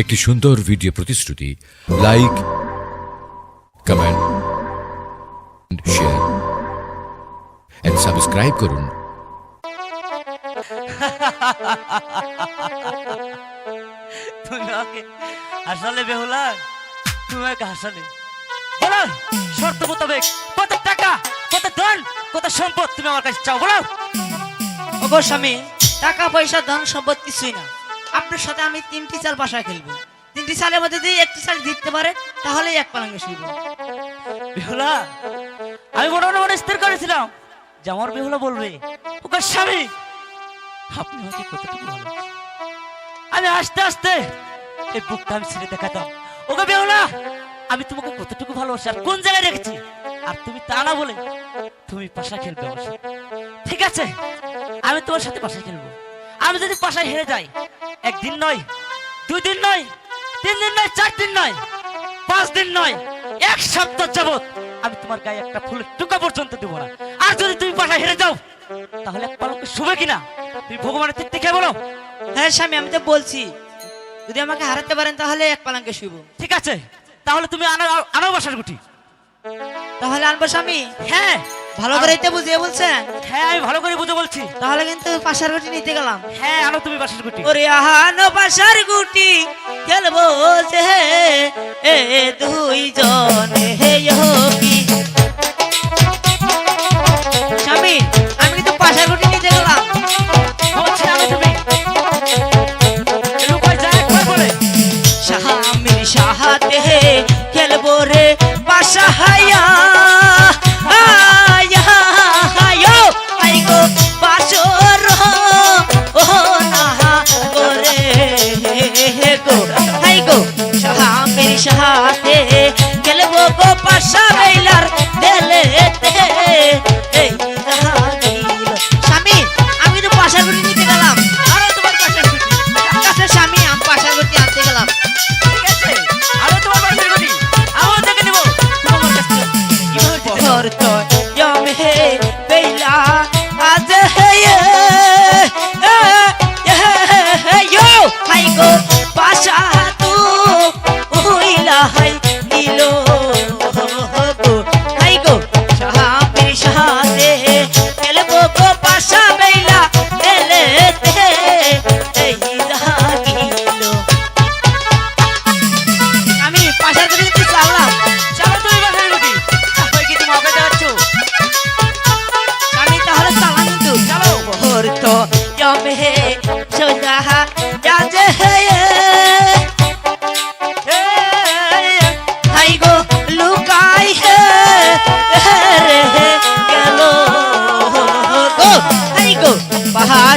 একটি সুন্দর ভিডিও প্রতিশ্রুতি like comment share and subscribe করুন। তুমি আমাকে হাসালে বেহুলা তুমি আমাকে হাসালে। বলো শর্ত মোতাবেক কত টাকা কত ধন কত সম্পদ তুমি আমার কাছে চাও বলো। ওগো স্বামী টাকা পয়সা ধন সম্পদ কিছুই না। আপনার সাথে আমি তিনটি চাল বাসায় খেলব। তিনটি চালের মধ্যে যদি একটি চাল জিততে পারে তাহলেই এক পালাঙ্গে শুইব। বেহুলা আমি মনে মনে স্থির করেছিলাম যে আমার বেহুলা বলবে ওকে স্বামী আপনি আমাকে কতটুকু ভালো আমি আস্তে আস্তে। এই বুকটা আমি ছেড়ে দেখাতাম ওকে বেহুলা আমি তোমাকে কতটুকু ভালোবাসি আর কোন জায়গায় রেখেছি? আর তুমি তা না বলে তুমি পাশা খেলবে আমার ঠিক আছে? আমি তোমার সাথে পাশা খেলব। আমি যদি পাশায় হেরে যাই, একদিন নয়, দুই দিন নয়, তিন দিন নয়, চার দিন নয়, পাঁচ দিন নয়, এক সপ্তাহ যাবত আমি তোমার গায়ে একটা ফুলের টুকা পর্যন্ত দেবো না। আর যদি তুমি পাশায় হেরে যাও তাহলে এক শুবে কিনা? তুমি ভগবানের তৃপ্তি খেয়ে বলো। হ্যাঁ স্বামী আমি তো বলছি। যদি আমাকে হারাতে পারেন তাহলে এক পালাঙ্গে শুইব। ঠিক আছে। তাহলে তুমি আনো আনো বাসার গুটি। তাহলে আনব স্বামী? হ্যাঁ। ভালো করে তো বুঝিয়ে বলছেন। হ্যাঁ আমি ভালো করে বুঝে বলছি। তাহলে কিন্তু পাশার গুটি নিতে গেলাম। হ্যাঁ আনো তুমি বাসার গুটি। ওরে আহানো পাশার গুটি। খেলব যে এ দুই জন হে কি স্বামীর সাহাতে খেলব গো পাশা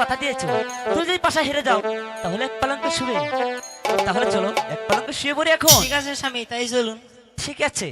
কথা দিয়েছ। তুমি যদি পাশা হেরে যাও তাহলে এক পালঙ্কে শুয়ে তাহলে চলো এক পালঙ্কে শুয়ে পড়ি এখন। ঠিক আছে স্বামী তাই চলুন। ঠিক আছে।